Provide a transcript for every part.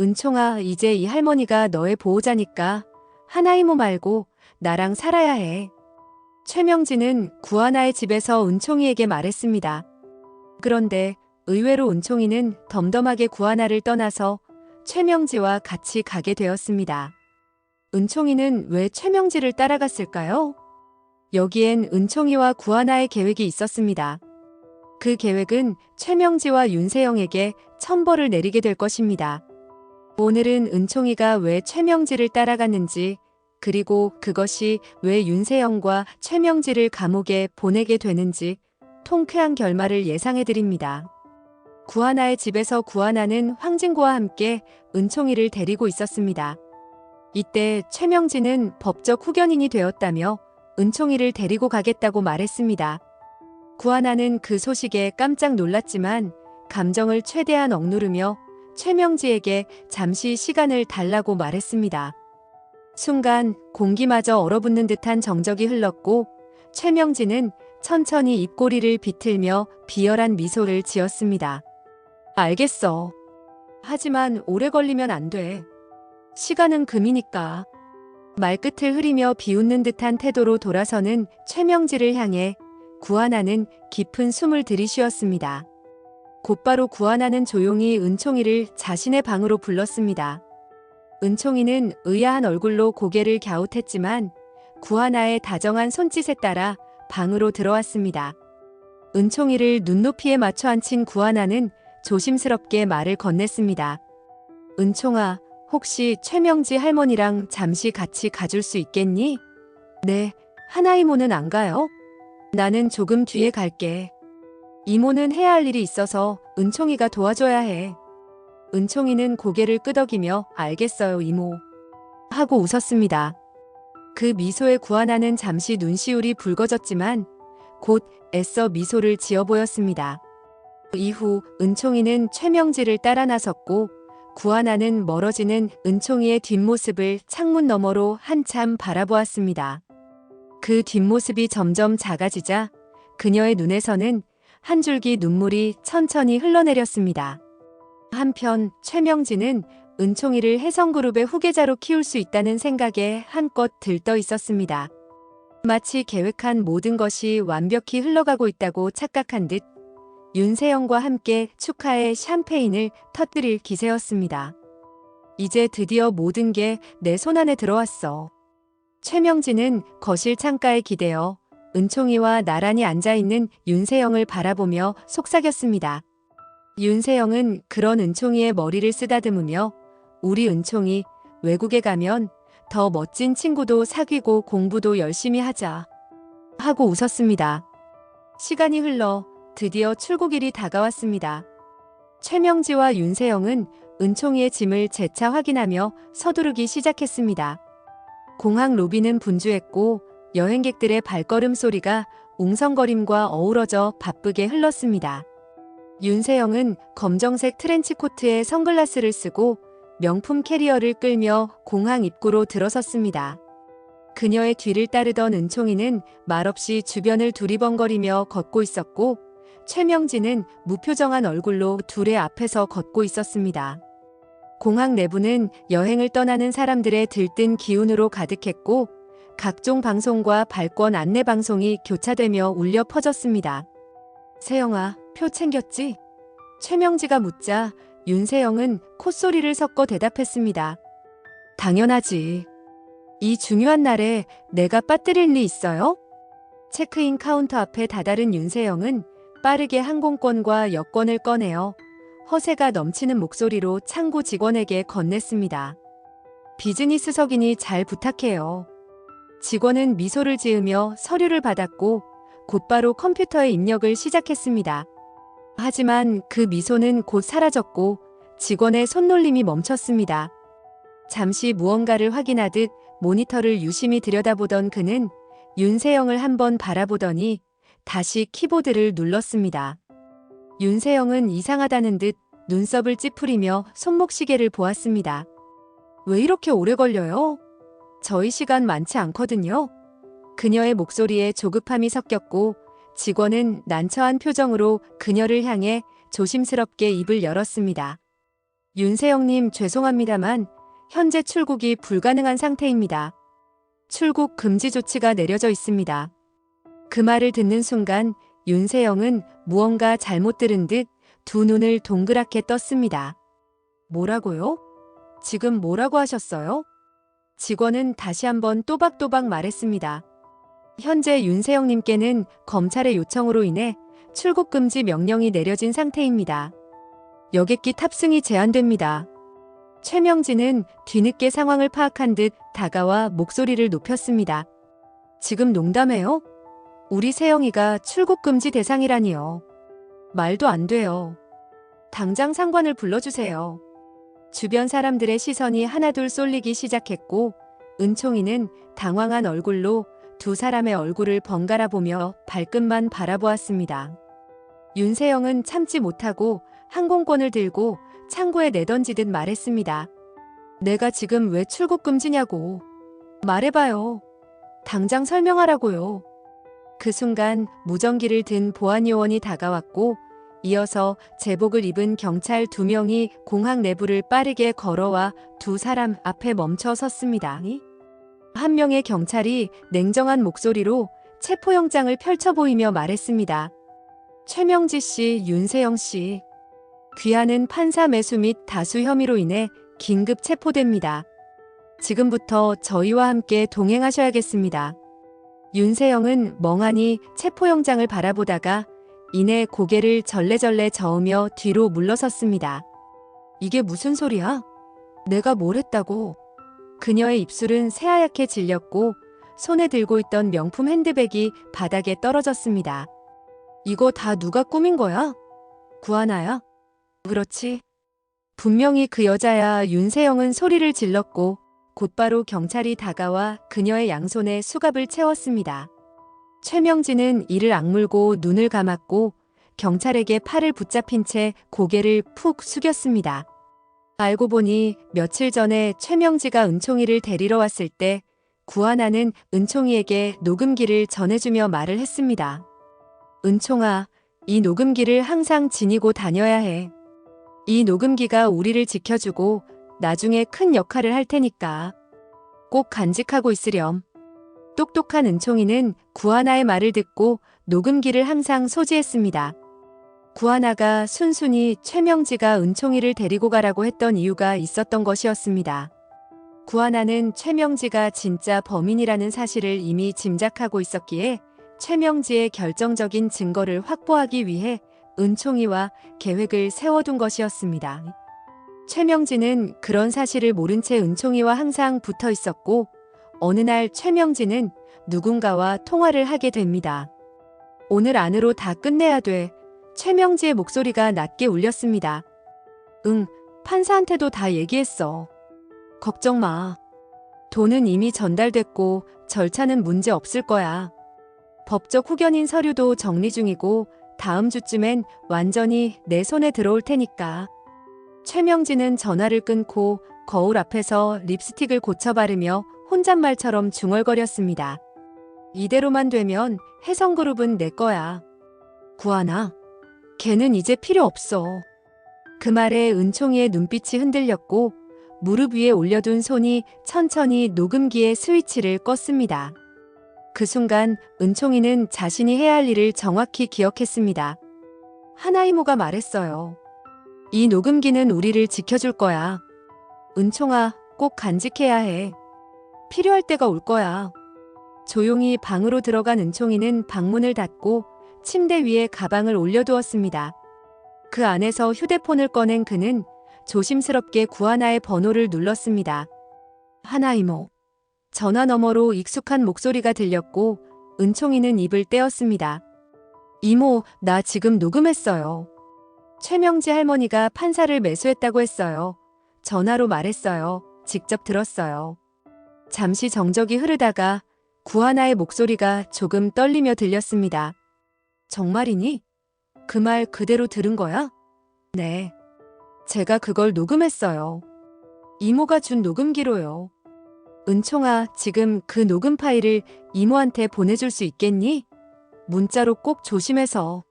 은총아, 이제 이 할머니가 너의 보호자니까 하나이모 말고 나랑 살아야 해. 최명진은 구하나의 집에서 은총이에게 말했습니다. 그런데 의외로 은총이는 덤덤하게 구하나를 떠나서 최명지와 같이 가게 되었습니다. 은총이는 왜 최명지를 따라갔을까요? 여기엔 은총이와 구하나의 계획이 있었습니다. 그 계획은 최명지와 윤세영에게 천벌을 내리게 될 것입니다. 오늘은 은총이가 왜 최명지를 따라갔는지, 그리고 그것이 왜 윤세영과 최명지를 감옥에 보내게 되는지 통쾌한 결말을 예상해 드립니다. 구하나의 집에서 구하나는 황진구와 함께 은총이를 데리고 있었습니다. 이때 최명진은 법적 후견인이 되었다며 은총이를 데리고 가겠다고 말했습니다. 구하나는 그 소식에 깜짝 놀랐지만 감정을 최대한 억누르며 최명지에게 잠시 시간을 달라고 말했습니다. 순간 공기마저 얼어붙는 듯한 정적이 흘렀고 최명진은 천천히 입꼬리를 비틀며 비열한 미소를 지었습니다. 알겠어. 하지만 오래 걸리면 안 돼. 시간은 금이니까. 말끝을 흐리며 비웃는 듯한 태도로 돌아서는 최명지를 향해 구하나는 깊은 숨을 들이쉬었습니다. 곧바로 구하나는 조용히 은총이를 자신의 방으로 불렀습니다. 은총이는 의아한 얼굴로 고개를 갸웃했지만 구하나의 다정한 손짓에 따라 방으로 들어왔습니다. 은총이를 눈높이에 맞춰 앉힌 구하나는 조심스럽게 말을 건넸습니다. 은총아, 혹시 최명지 할머니랑 잠시 같이 가줄 수 있겠니? 네, 하나이모는 안 가요? 나는 조금 뒤에 갈게. 이모는 해야 할 일이 있어서 은총이가 도와줘야 해. 은총이는 고개를 끄덕이며 알겠어요, 이모. 하고 웃었습니다. 그 미소에 구하나는 잠시 눈시울이 붉어졌지만 곧 애써 미소를 지어 보였습니다. 이후 은총이는 최명지를 따라 나섰고 구하나는 멀어지는 은총이의 뒷모습을 창문 너머로 한참 바라보았습니다. 그 뒷모습이 점점 작아지자 그녀의 눈에서는 한 줄기 눈물이 천천히 흘러내렸습니다. 한편 최명진은 은총이를 혜성그룹의 후계자로 키울 수 있다는 생각에 한껏 들떠 있었습니다. 마치 계획한 모든 것이 완벽히 흘러가고 있다고 착각한 듯 윤세영과 함께 축하의 샴페인을 터뜨릴 기세였습니다. 이제 드디어 모든 게 내 손안에 들어왔어. 최명진은 거실 창가에 기대어 은총이와 나란히 앉아있는 윤세영을 바라보며 속삭였습니다. 윤세영은 그런 은총이의 머리를 쓰다듬으며 우리 은총이 외국에 가면 더 멋진 친구도 사귀고 공부도 열심히 하자. 하고 웃었습니다. 시간이 흘러 드디어 출국일이 다가왔습니다. 최명지와 윤세영은 은총이의 짐을 재차 확인하며 서두르기 시작했습니다. 공항 로비는 분주했고 여행객들의 발걸음 소리가 웅성거림과 어우러져 바쁘게 흘렀습니다. 윤세영은 검정색 트렌치 코트에 선글라스를 쓰고 명품 캐리어를 끌며 공항 입구로 들어섰습니다. 그녀의 뒤를 따르던 은총이는 말없이 주변을 두리번거리며 걷고 있었고 최명진은 무표정한 얼굴로 둘의 앞에서 걷고 있었습니다. 공항 내부는 여행을 떠나는 사람들의 들뜬 기운으로 가득했고 각종 방송과 발권 안내 방송이 교차되며 울려 퍼졌습니다. 세영아, 표 챙겼지? 최명지가 묻자 윤세영은 콧소리를 섞어 대답했습니다. 당연하지. 이 중요한 날에 내가 빠뜨릴 리 있어요? 체크인 카운터 앞에 다다른 윤세영은 빠르게 항공권과 여권을 꺼내어 허세가 넘치는 목소리로 창고 직원에게 건넸습니다. 비즈니스석이니 잘 부탁해요. 직원은 미소를 지으며 서류를 받았고 곧바로 컴퓨터에 입력을 시작했습니다. 하지만 그 미소는 곧 사라졌고 직원의 손놀림이 멈췄습니다. 잠시 무언가를 확인하듯 모니터를 유심히 들여다보던 그는 윤세영을 한번 바라보더니 다시 키보드를 눌렀습니다. 윤세영은 이상하다는 듯 눈썹을 찌푸리며 손목시계를 보았습니다. 왜 이렇게 오래 걸려요? 저희 시간 많지 않거든요. 그녀의 목소리에 조급함이 섞였고 직원은 난처한 표정으로 그녀를 향해 조심스럽게 입을 열었습니다. 윤세영님 죄송합니다만 현재 출국이 불가능한 상태입니다. 출국 금지 조치가 내려져 있습니다. 그 말을 듣는 순간 윤세영은 무언가 잘못 들은 듯 두 눈을 동그랗게 떴습니다. 뭐라고요? 지금 뭐라고 하셨어요? 직원은 다시 한번 또박또박 말했습니다. 현재 윤세영님께는 검찰의 요청으로 인해 출국 금지 명령이 내려진 상태입니다. 여객기 탑승이 제한됩니다. 최명진은 뒤늦게 상황을 파악한 듯 다가와 목소리를 높였습니다. 지금 농담해요? 우리 세영이가 출국 금지 대상이라니요. 말도 안 돼요. 당장 상관을 불러주세요. 주변 사람들의 시선이 하나둘 쏠리기 시작했고, 은총이는 당황한 얼굴로 두 사람의 얼굴을 번갈아 보며 발끝만 바라보았습니다. 윤세영은 참지 못하고 항공권을 들고 창고에 내던지듯 말했습니다. 내가 지금 왜 출국 금지냐고. 말해봐요. 당장 설명하라고요. 그 순간 무전기를 든 보안요원이 다가왔고 이어서 제복을 입은 경찰 두 명이 공항 내부를 빠르게 걸어와 두 사람 앞에 멈춰 섰습니다. 한 명의 경찰이 냉정한 목소리로 체포영장을 펼쳐 보이며 말했습니다. 최명지 씨, 윤세영 씨. 귀하는 판사 매수 및 다수 혐의로 인해 긴급 체포됩니다. 지금부터 저희와 함께 동행하셔야겠습니다. 윤세영은 멍하니 체포영장을 바라보다가 이내 고개를 절레절레 저으며 뒤로 물러섰습니다. 이게 무슨 소리야? 내가 뭘 했다고? 그녀의 입술은 새하얗게 질렸고 손에 들고 있던 명품 핸드백이 바닥에 떨어졌습니다. 이거 다 누가 꾸민 거야? 구하나야? 그렇지. 분명히 그 여자야 윤세영은 소리를 질렀고 곧바로 경찰이 다가와 그녀의 양손에 수갑을 채웠습니다. 최명진은 이를 악물고 눈을 감았고 경찰에게 팔을 붙잡힌 채 고개를 푹 숙였습니다. 알고 보니 며칠 전에 최명지가 은총이를 데리러 왔을 때 구하나는 은총이에게 녹음기를 전해주며 말을 했습니다. 은총아, 이 녹음기를 항상 지니고 다녀야 해. 이 녹음기가 우리를 지켜주고 나중에 큰 역할을 할 테니까. 꼭 간직하고 있으렴. 똑똑한 은총이는 구하나의 말을 듣고 녹음기를 항상 소지했습니다. 구하나가 순순히 최명지가 은총이를 데리고 가라고 했던 이유가 있었던 것이었습니다. 구하나는 최명지가 진짜 범인이라는 사실을 이미 짐작하고 있었기에 최명지의 결정적인 증거를 확보하기 위해 은총이와 계획을 세워둔 것이었습니다. 최명지는 그런 사실을 모른 채 은총이와 항상 붙어 있었고 어느 날 최명진은 누군가와 통화를 하게 됩니다. 오늘 안으로 다 끝내야 돼. 최명지의 목소리가 낮게 울렸습니다. 응, 판사한테도 다 얘기했어. 걱정 마. 돈은 이미 전달됐고 절차는 문제 없을 거야. 법적 후견인 서류도 정리 중이고 다음 주쯤엔 완전히 내 손에 들어올 테니까. 최명진은 전화를 끊고 거울 앞에서 립스틱을 고쳐 바르며 혼잣말처럼 중얼거렸습니다. 이대로만 되면 혜성그룹은 내 거야. 구하나, 걔는 이제 필요 없어. 그 말에 은총이의 눈빛이 흔들렸고 무릎 위에 올려둔 손이 천천히 녹음기의 스위치를 껐습니다. 그 순간 은총이는 자신이 해야 할 일을 정확히 기억했습니다. 하나이모가 말했어요. 이 녹음기는 우리를 지켜줄 거야. 은총아, 꼭 간직해야 해. 필요할 때가 올 거야. 조용히 방으로 들어간 은총이는 방문을 닫고 침대 위에 가방을 올려두었습니다. 그 안에서 휴대폰을 꺼낸 그는 조심스럽게 구하나의 번호를 눌렀습니다. 하나 이모. 전화 너머로 익숙한 목소리가 들렸고 은총이는 입을 떼었습니다. 이모, 나 지금 녹음했어요. 최명지 할머니가 판사를 매수했다고 했어요. 전화로 말했어요. 직접 들었어요. 잠시 정적이 흐르다가 구하나의 목소리가 조금 떨리며 들렸습니다. 정말이니? 그 말 그대로 들은 거야? 네. 제가 그걸 녹음했어요. 이모가 준 녹음기로요. 은총아, 지금 그 녹음 파일을 이모한테 보내줄 수 있겠니? 문자로 꼭 조심해서.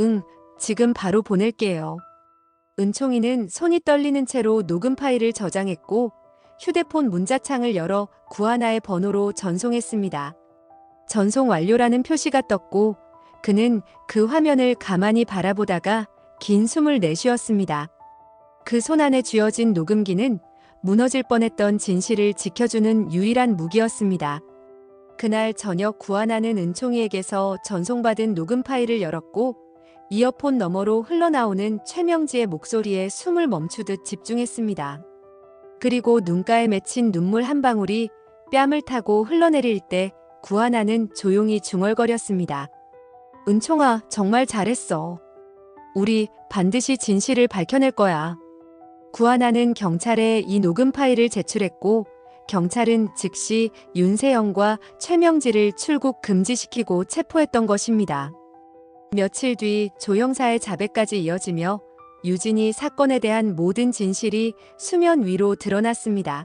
응, 지금 바로 보낼게요. 은총이는 손이 떨리는 채로 녹음 파일을 저장했고 휴대폰 문자창을 열어 구하나의 번호로 전송했습니다. 전송 완료라는 표시가 떴고 그는 그 화면을 가만히 바라보다가 긴 숨을 내쉬었습니다. 그 손 안에 쥐어진 녹음기는 무너질 뻔했던 진실을 지켜주는 유일한 무기였습니다. 그날 저녁 구하나는 은총이에게서 전송받은 녹음 파일을 열었고 이어폰 너머로 흘러나오는 최명지의 목소리에 숨을 멈추듯 집중했습니다. 그리고 눈가에 맺힌 눈물 한 방울이 뺨을 타고 흘러내릴 때 구하나는 조용히 중얼거렸습니다. 은총아, 정말 잘했어. 우리 반드시 진실을 밝혀낼 거야. 구하나는 경찰에 이 녹음 파일을 제출했고 경찰은 즉시 윤세영과 최명지를 출국 금지시키고 체포했던 것입니다. 며칠 뒤 조형사의 자백까지 이어지며 유진이 사건에 대한 모든 진실이 수면 위로 드러났습니다.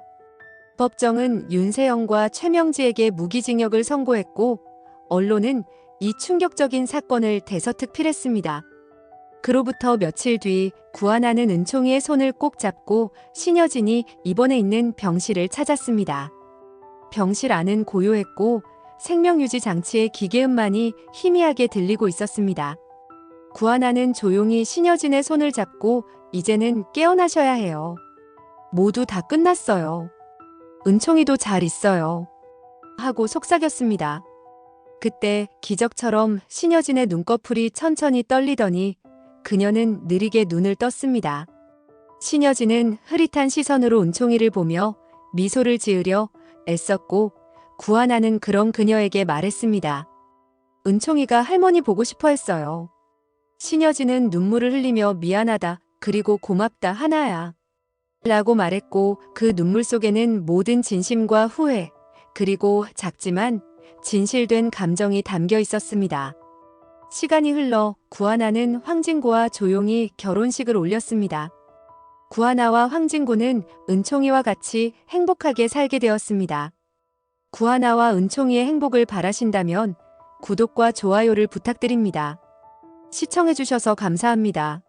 법정은 윤세영과 최명지에게 무기징역을 선고했고 언론은 이 충격적인 사건을 대서특필했습니다. 그로부터 며칠 뒤 구하나는 은총이의 손을 꼭 잡고 신여진이 입원해 있는 병실을 찾았습니다. 병실 안은 고요했고 생명유지 장치의 기계음만이 희미하게 들리고 있었습니다. 구하나는 조용히 신여진의 손을 잡고 이제는 깨어나셔야 해요. 모두 다 끝났어요. 은총이도 잘 있어요. 하고 속삭였습니다. 그때 기적처럼 신여진의 눈꺼풀이 천천히 떨리더니 그녀는 느리게 눈을 떴습니다. 신여진은 흐릿한 시선으로 은총이를 보며 미소를 지으려 애썼고 구하나는 그런 그녀에게 말했습니다. 은총이가 할머니 보고 싶어 했어요. 신여진은 눈물을 흘리며 미안하다, 그리고 고맙다 하나야. 라고 말했고 그 눈물 속에는 모든 진심과 후회, 그리고 작지만 진실된 감정이 담겨 있었습니다. 시간이 흘러 구하나는 황진구와 조용히 결혼식을 올렸습니다. 구하나와 황진구는 은총이와 같이 행복하게 살게 되었습니다. 구하나와 은총이의 행복을 바라신다면 구독과 좋아요를 부탁드립니다. 시청해주셔서 감사합니다.